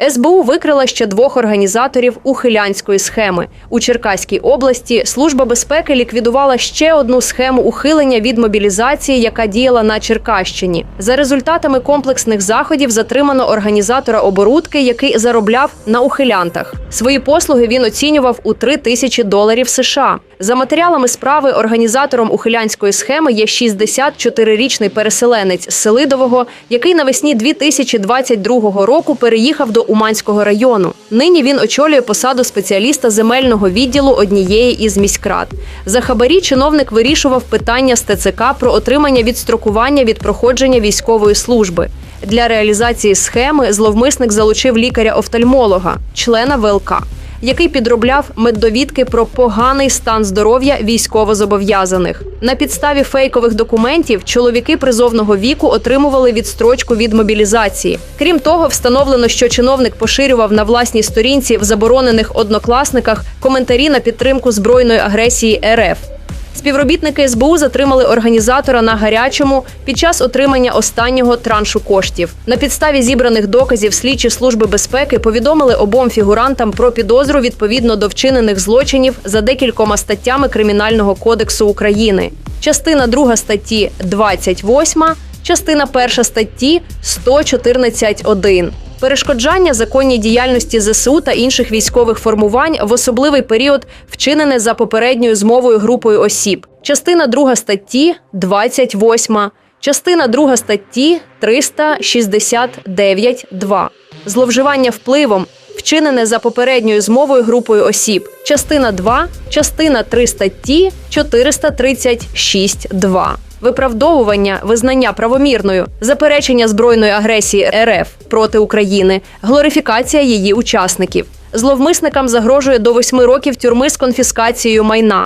СБУ викрила ще двох організаторів ухилянської схеми. У Черкаській області Служба безпеки ліквідувала ще одну схему ухилення від мобілізації, яка діяла на Черкащині. За результатами комплексних заходів затримано організатора оборудки, який заробляв на ухилянтах. Свої послуги він оцінював у 3 тисячі доларів США. За матеріалами справи організатором ухилянської схеми є 64-річний переселенець з Селидового, який навесні 2022 року переїхав до Уманського району. Нині він очолює посаду спеціаліста земельного відділу однієї із міськрад. За хабарі чиновник вирішував питання з ТЦК про отримання відстрокування від проходження військової служби. Для реалізації схеми зловмисник залучив лікаря-офтальмолога, члена ВЛК який підробляв меддовідки про поганий стан здоров'я військовозобов'язаних. На підставі фейкових документів чоловіки призовного віку отримували відстрочку від мобілізації. Крім того, встановлено, що чиновник поширював на власній сторінці в заборонених однокласниках коментарі на підтримку збройної агресії РФ. Співробітники СБУ затримали організатора на гарячому під час отримання останнього траншу коштів. На підставі зібраних доказів слідчі служби безпеки повідомили обом фігурантам про підозру відповідно до вчинених злочинів за декількома статтями Кримінального кодексу України. Частина 2 статті 28, частина 1 статті 114.1. Перешкоджання законній діяльності ЗСУ та інших військових формувань в особливий період вчинене за попередньою змовою групою осіб. Частина 2 статті 28, частина 2 статті 369.2. Зловживання впливом вчинене за попередньою змовою групою осіб. Частина 2, частина 3 статті 436.2. Виправдовування визнання правомірною, заперечення збройної агресії РФ проти України, глорифікація її учасників. Зловмисникам загрожує до восьми років тюрми з конфіскацією майна.